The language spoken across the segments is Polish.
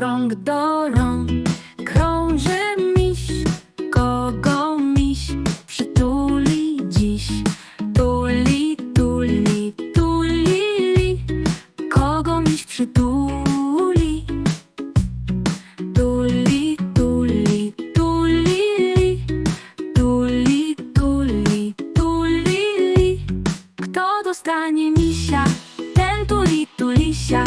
rąk do rąk krąży miś, kogo miś przytuli dziś. Tuli, tuli, tuli, kogo miś przytuli. Tuli, tuli, tuli, tuli, tuli, tuli. Kto dostanie misia, ten tuli, tulisia.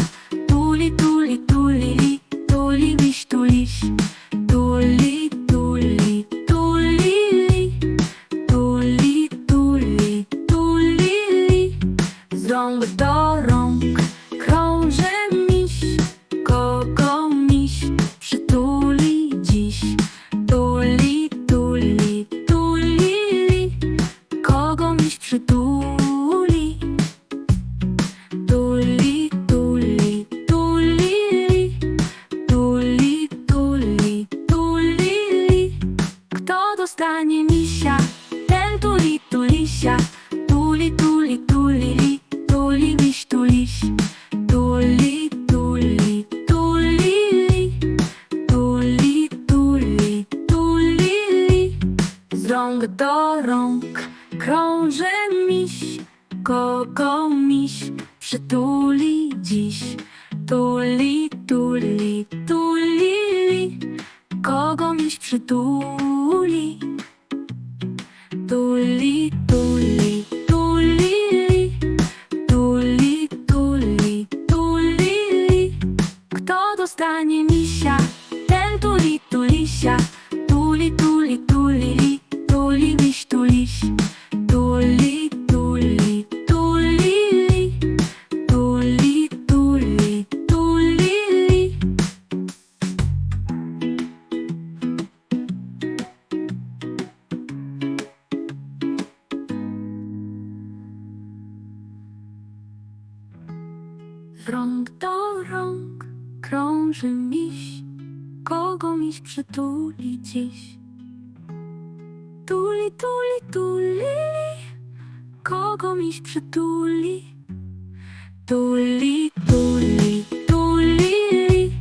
Kto dostanie misia, ten tuli, tulisia. Tuli, tuli, tuli, tuli, miś, tuliś. Tuli, tuli, tuli, tuli, tuli, tuli. Z rąk do rąk krąży miś, kogo miś przytuli dziś. Tuli, tuli, tuli, kogo miś przytuli. Rąk do rąk krąży miś, kogo miś przytuli dziś. Tuli, tuli, tuli, mogą przytuli Tuli, tuli, tuli, li.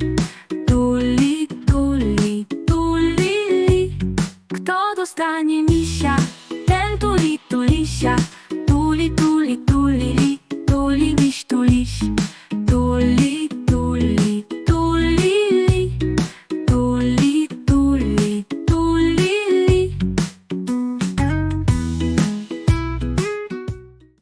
tuli, tuli, tuli li. Kto dostanie misia, ten tuli, tulisia